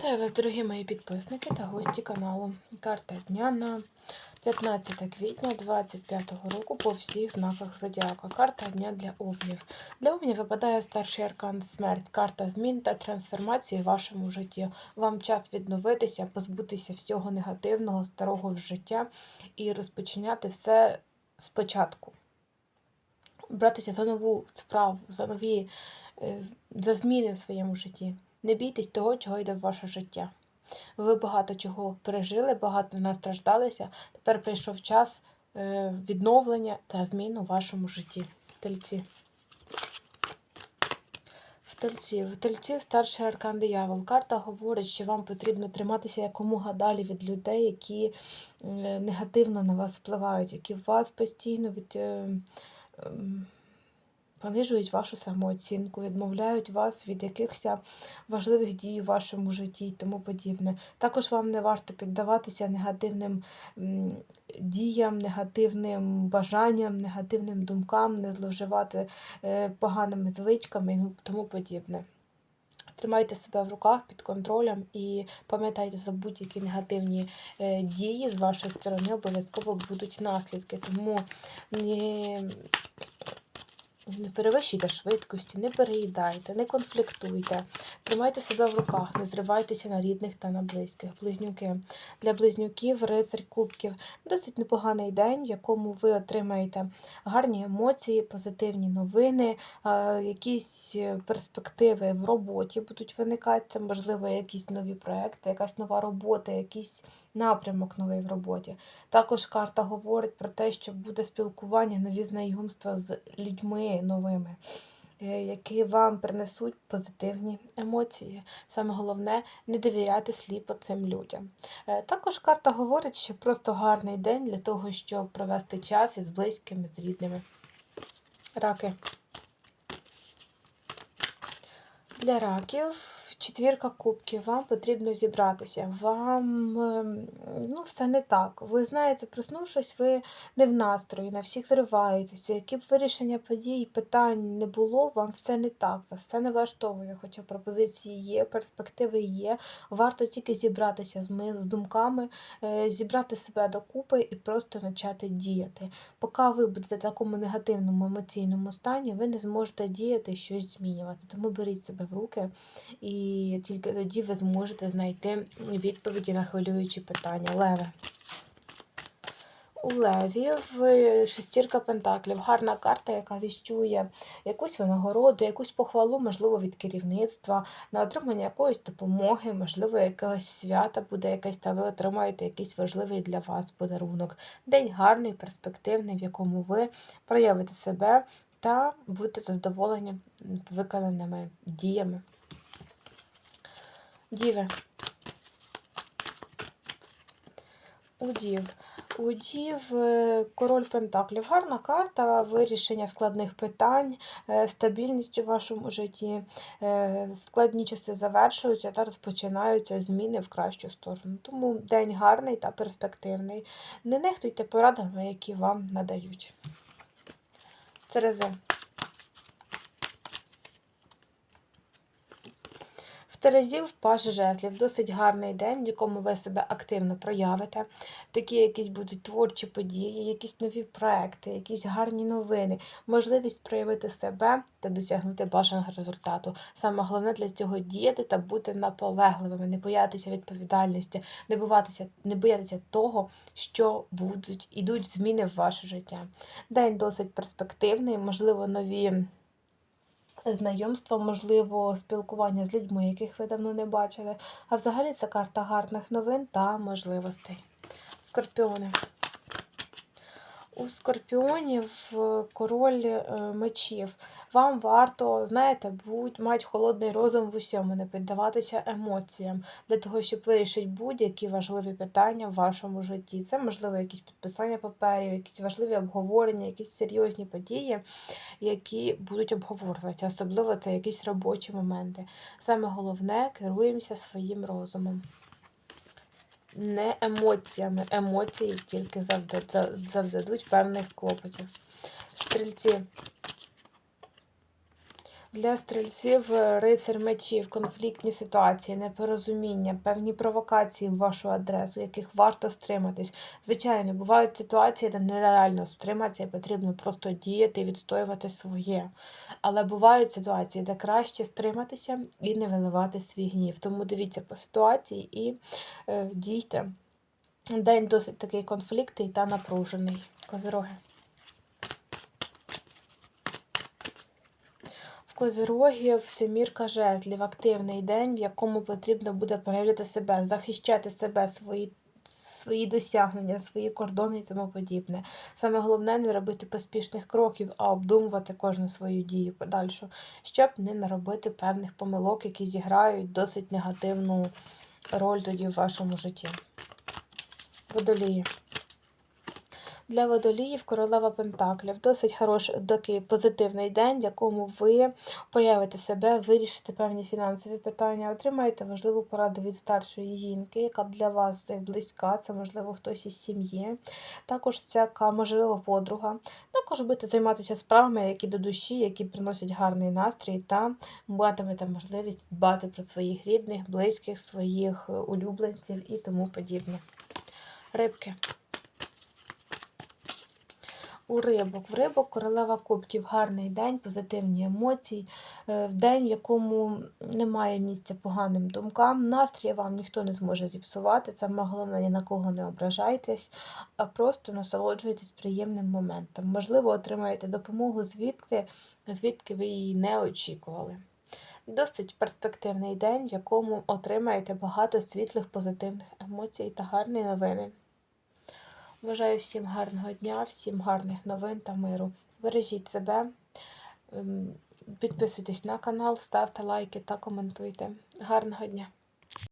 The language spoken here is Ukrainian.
Вітаю вас, дорогі мої підписники та гості каналу. Карта дня на 15 квітня 2025 року по всіх знаках зодіака. Карта дня для овнів. Для овнів випадає старший аркан смерть, карта змін та трансформації в вашому житті. Вам час відновитися, позбутися всього негативного, старого життя і розпочиняти все спочатку. Братися за нову справу, за нові е, за зміни в своєму житті. Не бійтесь того, чого йде в ваше життя. Ви багато чого пережили, багато настраждалися. Тепер прийшов час е, відновлення та змін у вашому житті. Тельці. Тельці. В тельці старший аркан диявол. Карта говорить, що вам потрібно триматися якомога далі від людей, які е, негативно на вас впливають, які вас постійно від. Понижують вашу самооцінку, відмовляють вас від якихось важливих дій у вашому житті і тому подібне. Також вам не варто піддаватися негативним діям, негативним бажанням, негативним думкам, не зловживати е, поганими звичками і тому подібне. Тримайте себе в руках під контролем і пам'ятайте за будь-які негативні е, дії з вашої сторони обов'язково будуть наслідки. Тому не не перевищуйте швидкості, не переїдайте, не конфліктуйте, тримайте себе в руках, не зривайтеся на рідних та на близьких. Близнюки. Для близнюків, рицарь кубків досить непоганий день, в якому ви отримаєте гарні емоції, позитивні новини, якісь перспективи в роботі будуть виникати. Можливо, якісь нові проекти, якась нова робота, якийсь напрямок новий в роботі. Також карта говорить про те, що буде спілкування, нові знайомства з людьми новими, е, які вам принесуть позитивні емоції. Саме головне не довіряти сліпо цим людям. Е, також карта говорить, що просто гарний день для того, щоб провести час із близькими, з рідними. Раки. Для раків четвірка кубків, вам потрібно зібратися. Вам ем, ну, все не так. Ви знаєте, проснувшись, ви не в настрої, на всіх зриваєтеся. Які б вирішення подій, питань не було, вам все не так. Вас все не влаштовує, хоча пропозиції є, перспективи є. Варто тільки зібратися з ми, з думками, е, зібрати себе докупи і просто почати діяти. Поки ви будете в такому негативному емоційному стані, ви не зможете діяти щось змінювати. Тому беріть себе в руки і і тільки тоді ви зможете знайти відповіді на хвилюючі питання. Леве. У Леві в шестірка Пентаклів. Гарна карта, яка віщує якусь винагороду, якусь похвалу, можливо, від керівництва, на отримання якоїсь допомоги, можливо, якогось свята буде якесь, та ви отримаєте якийсь важливий для вас подарунок. День гарний, перспективний, в якому ви проявите себе та будете задоволені виконаними діями. У дів. У дів е, король Пентаклів. Гарна карта вирішення складних питань, е, стабільність у вашому житті. Е, складні часи завершуються та розпочинаються зміни в кращу сторону. Тому день гарний та перспективний. Не нехтуйте порадами, які вам надають. Терези. Терезів паш жезлів. Досить гарний день, в якому ви себе активно проявите. Такі якісь будуть творчі події, якісь нові проекти, якісь гарні новини, можливість проявити себе та досягнути бажаного результату. Саме головне для цього діяти та бути наполегливими, не боятися відповідальності, не боятися, не боятися того, що будуть ідуть зміни в ваше життя. День досить перспективний, можливо, нові знайомства, можливо, спілкування з людьми, яких ви давно не бачили. А взагалі це карта гарних новин та можливостей. Скорпіони. У скорпіонів король е, мечів. Вам варто, знаєте, будь, мати холодний розум в усьому, не піддаватися емоціям для того, щоб вирішити будь-які важливі питання в вашому житті. Це, можливо, якісь підписання паперів, якісь важливі обговорення, якісь серйозні події, які будуть обговорювати. Особливо це якісь робочі моменти. Саме головне керуємося своїм розумом не емоціями. Емоції тільки завдадуть певних клопотів. Стрільці. Для стрільців е, рицар мечів, конфліктні ситуації, непорозуміння, певні провокації в вашу адресу, яких варто стриматись. Звичайно, бувають ситуації, де нереально стриматися і потрібно просто діяти відстоювати своє. Але бувають ситуації, де краще стриматися і не виливати свій гнів. Тому дивіться по ситуації і е, дійте. День досить такий конфліктний та напружений. Козироги. В Козирогів семірка жезлів, активний день, в якому потрібно буде проявляти себе, захищати себе, свої, свої досягнення, свої кордони і тому подібне. Саме головне не робити поспішних кроків, а обдумувати кожну свою дію подальшу, щоб не наробити певних помилок, які зіграють досить негативну роль тоді в вашому житті. Водолії. Для водоліїв королева Пентаклів. Досить хороший такий позитивний день, в якому ви проявите себе, вирішите певні фінансові питання, отримаєте важливу пораду від старшої жінки, яка для вас близька, це можливо хтось із сім'ї. Також яка, можливо подруга. Також будете займатися справами, які до душі, які приносять гарний настрій, та матимете можливість дбати про своїх рідних, близьких, своїх е, улюбленців і тому подібне. Рибки. У рибок. В рибок королева кубків гарний день, позитивні емоції, е, в день, в якому немає місця поганим думкам. Настрій вам ніхто не зможе зіпсувати. Саме головне, ні на кого не ображайтесь, а просто насолоджуйтесь приємним моментом. Можливо, отримаєте допомогу звідки, звідки ви її не очікували. Досить перспективний день, в якому отримаєте багато світлих позитивних емоцій та гарні новини. Бажаю всім гарного дня, всім гарних новин та миру. Бережіть себе, ем, підписуйтесь на канал, ставте лайки та коментуйте. Гарного дня!